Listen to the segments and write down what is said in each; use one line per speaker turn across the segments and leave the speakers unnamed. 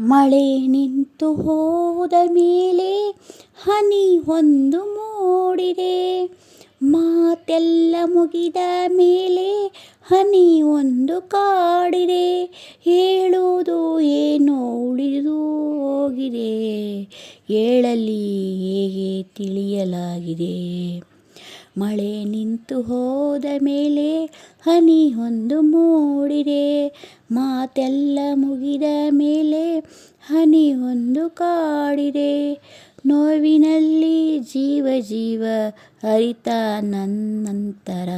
ಮಳೆ ನಿಂತು ಹೋದ ಮೇಲೆ ಹನಿ ಒಂದು ಮೂಡಿದೆ. ಮಾತೆಲ್ಲ ಮುಗಿದ ಮೇಲೆ ಹನಿ ಒಂದು ಕಾಡಿದೆ. ಹೇಳುವುದು ಏನು ಉಳಿದು ಹೋಗಿದೆ. ಹೇಳಲಿ ಹೇಗೆ ತಿಳಿಯಲಾಗಿದೆ. ಮಳೆ ನಿಂತು ಹೋದ ಮೇಲೆ ಹನಿ ಒಂದು ಮೂಡಿದೆ. ಮಾತೆಲ್ಲ ಮುಗಿದ ಮೇಲೆ ಹನಿ ಒಂದು ಕಾಡಿದೆ. ನೋವಿನಲ್ಲಿ ಜೀವ ಜೀವ ಹರಿತ ನನ್ನಂತರ,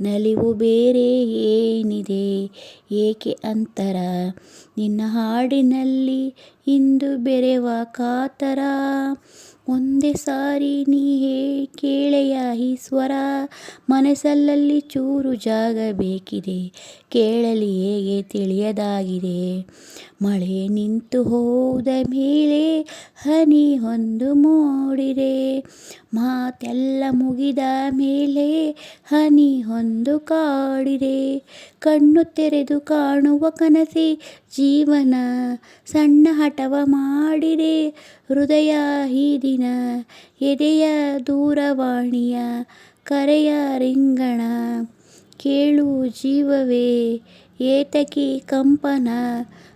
ನಲಿವು ಬೇರೆ ಏನಿದೆ? ಏಕೆ ಅಂತರ? ನಿನ್ನ ಹಾಡಿನಲ್ಲಿ ಇಂದು ಬೆರೆವ ಕಾತರ? ಒಂದೇ ಸಾರಿ ನೀ ಹೇ ಕೇಳೆಯ ಸ್ವರ ಮನಸ್ಸಲ್ಲಿ ಚೂರು ಜಾಗ ಬೇಕಿದೆ ಕೇಳಲಿ ಹೇಗೆ ತಿಳಿಯದಾಗಿದೆ. ಮಳೆ ನಿಂತು ಹೋದ ಮೇಲೆ ಹನಿ ಒಂದು ಮೂಡಿದೆ ಮಾತೆಲ್ಲ ಮುಗಿದ ಮೇಲೆ ಹನಿ ಹೊಂದು ಕಾಡಿದೆ. ಕಣ್ಣು ತೆರೆದು ಕಾಣುವ ಕನಸಿ ಜೀವನ ಸಣ್ಣ ಹಠವ ಮಾಡಿದೆ. ಹೃದಯ ಹೀದಿನ ದಿನ ಎದೆಯ ದೂರವಾಣಿಯ ಕರೆಯ ರಿಂಗಣ ಕೇಳು ಜೀವವೇ ಏತಕ್ಕೆ ಕಂಪನ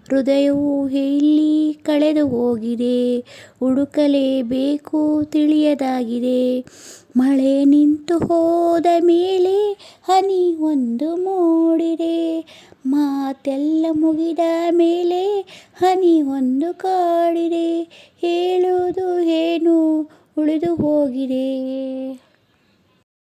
ಹೃದಯವು ಎಲ್ಲಿ ಕಳೆದು ಹೋಗಿದೆ? ಹುಡುಕಲೇಬೇಕು ತಿಳಿಯದಾಗಿದೆ. ಮಳೆ ನಿಂತು ಹೋದ ಮೇಲೆ ಹನಿ ಒಂದು ಮೂಡಿದೆ. ಮಾತೆಲ್ಲ ಮುಗಿದ ಮೇಲೆ ಹನಿ ಒಂದು ಕಾಡಿದೆ. ಹೇಳುವುದು ಏನು? ಉಳಿದು ಹೋಗಿದೆ.